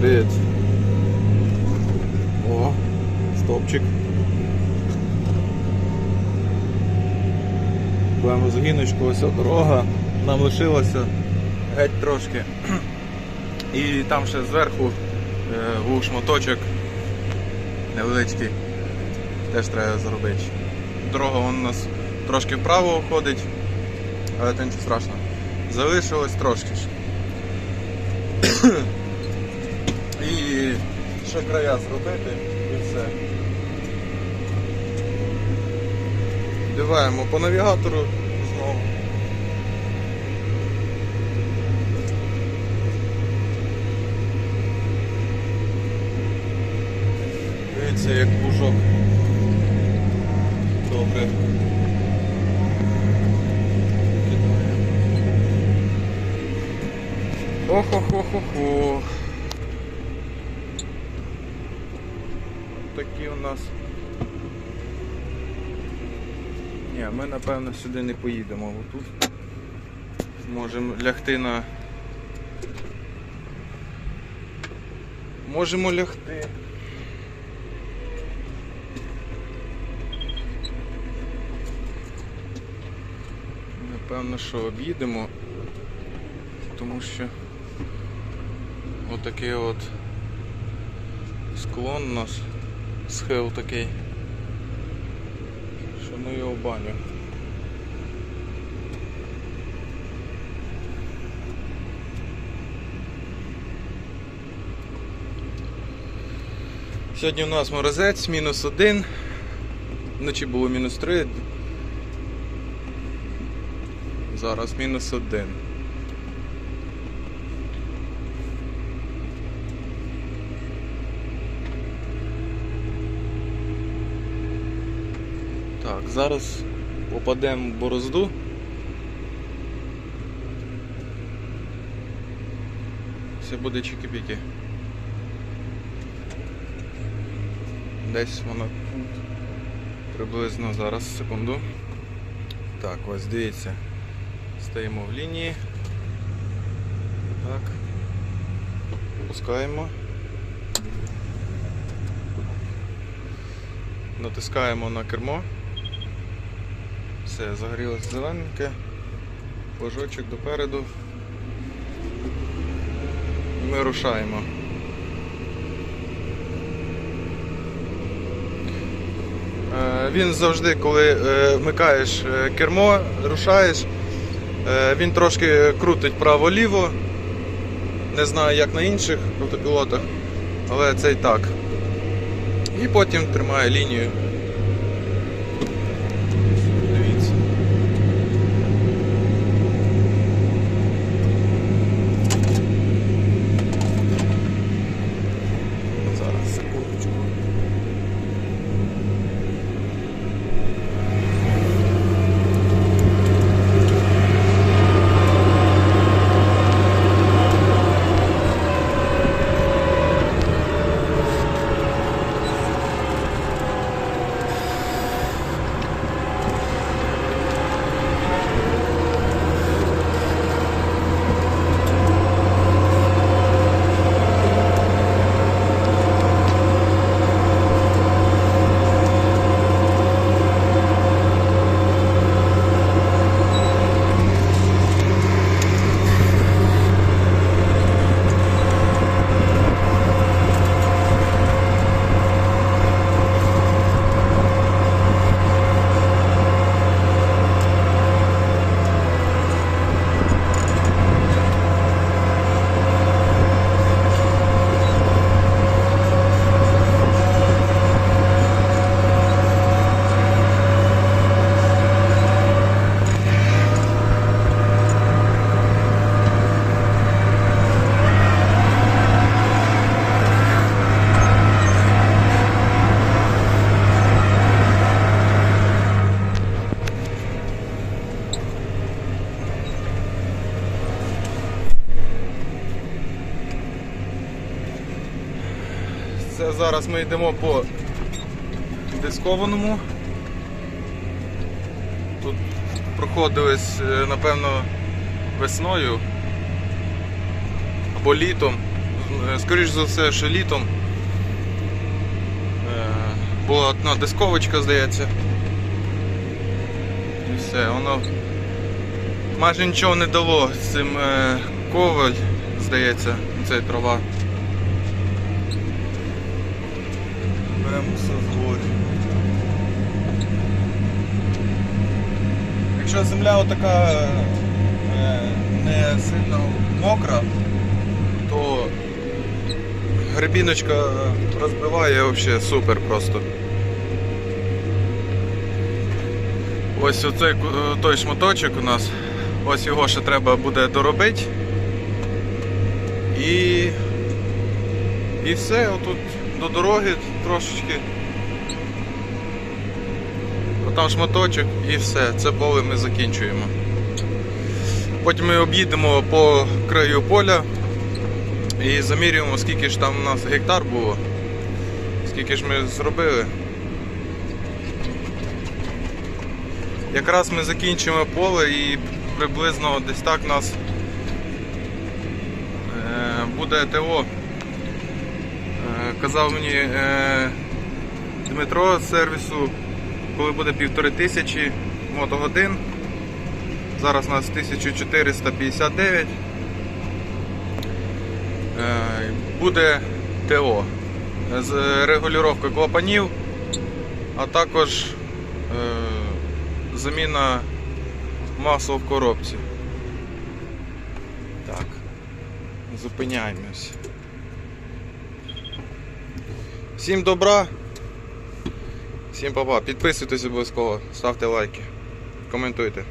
Привіт. О, стопчик. Будемо загіночку, ось от дорога. Нам лишилося геть трошки. І там ще зверху е, був шматочок невеличкий. Теж треба зробити. Дорога вон у нас трошки вправо уходить, але це нічого страшного. Залишилось трошки ще края зробити і все. Диваємо по навігатору знову. Дивіться, як пужок. Добре. Охо-хо-хо-хо. Такі у нас. Ні, ми напевно сюди не поїдемо, бо тут можемо лягти на. Можемо лягти. Напевно, що об'їдемо, тому що отакий от склон у нас, схил такий, що ну його баню. Сьогодні у нас морозець, мінус один, вночі було мінус три, зараз мінус один. Так, зараз попадемо в борозду. Все буде чики-піки. Десь воно приблизно зараз, секунду. Так, ось дивіться. Стаємо в лінії. Так. Пускаємо. Натискаємо на кермо. Все, загорілося зелененьке. Флажочок допереду. Ми рушаємо. Е, Він завжди, коли е, вмикаєш е, кермо, рушаєш, він трошки крутить право-ліво. Не знаю, як на інших автопілотах, але це і так. І потім тримає лінію. Це зараз ми йдемо по дискованому. Тут проходились, е, напевно, весною або літом е, скоріш за все, що літом. Е, Була одна дисковочка, здається. І все, воно майже нічого не дало з цим коваль, здається, цей трава. Беремо все згорі. Якщо земля отака е, не сильно мокра, то грибіночка розбиває взагалі супер просто. Ось оцей той шматочок у нас, ось його ще треба буде доробити. І. І все, отут до дороги трошечки. Там шматочок і все, це поле ми закінчуємо. Потім ми об'їдемо по краю поля і замірюємо, скільки ж там у нас гектар було, скільки ж ми зробили. Якраз ми закінчимо поле і приблизно десь так у нас е, буде ТО. Казав мені е, Дмитро з сервісу, коли буде півтори тисячі мотогодин. Зараз у нас 1459. Е, Буде ТО з регулювання клапанів, а також е, заміна масла в коробці. Так, зупиняємось. Всім добра. Всім папа. Підписуйтесь обов'язково, ставте лайки, коментуйте.